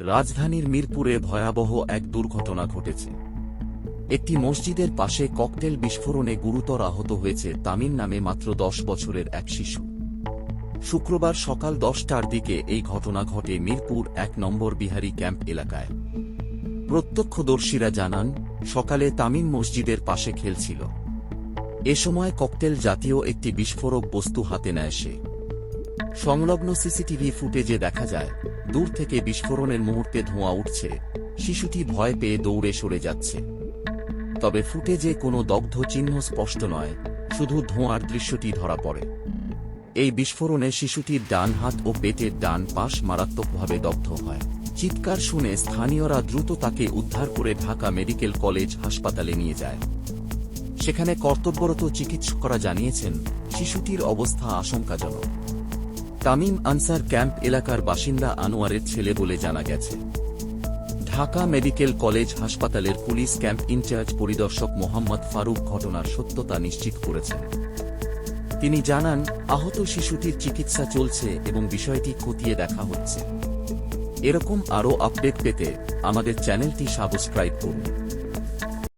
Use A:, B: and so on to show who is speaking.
A: রাজধানীর মিরপুরে ভয়াবহ এক দুর্ঘটনা ঘটেছে। একটি মসজিদের পাশে ককটেল বিস্ফোরণে গুরুতর আহত হয়েছে তামিম নামে মাত্র দশ বছরের এক শিশু। শুক্রবার সকাল দশটার দিকে এই ঘটনা ঘটে মিরপুর এক নম্বর বিহারি ক্যাম্প এলাকায়। প্রত্যক্ষদর্শীরা জানান, সকালে তামিম মসজিদের পাশে খেলছিল। এ সময় ককটেল জাতীয় একটি বিস্ফোরক বস্তু হাতে নেয় সে। সংলগ্ন সিসিটিভি ফুটেজে দেখা যায়, দূর থেকে বিস্ফোরণের মুহূর্তে ধোঁয়া উঠছে, শিশুটি ভয় পেয়ে দৌড়ে সরে যাচ্ছে। তবে ফুটেজে কোনো দগ্ধ চিহ্ন স্পষ্ট নয়, শুধু ধোঁয়ার দৃশ্যটি ধরা পড়ে। এই বিস্ফোরণে শিশুটির ডান হাত ও পেটের ডান পাশ মারাত্মকভাবে দগ্ধ হয়। চিৎকার শুনে স্থানীয়রা দ্রুত তাকে উদ্ধার করে ঢাকা মেডিকেল কলেজ হাসপাতালে নিয়ে যায়। সেখানে কর্তব্যরত চিকিৎসকরা জানিয়েছেন, শিশুটির অবস্থা আশঙ্কাজনক। তামিম আনসার ক্যাম্প এলাকার বাসিন্দা আনোয়ারের ছেলে বলে জানা গেছে। ঢাকা মেডিকেল কলেজ হাসপাতালের পুলিশ ক্যাম্প ইনচার্জ পরিদর্শক মোহাম্মদ ফারুক ঘটনার সত্যতা নিশ্চিত করেছেন। তিনি জানান, আহত শিশুটির চিকিৎসা চলছে এবং বিষয়টি খতিয়ে দেখা হচ্ছে। এরকম আরও আপডেট পেতে আমাদের চ্যানেলটি সাবস্ক্রাইব করুন।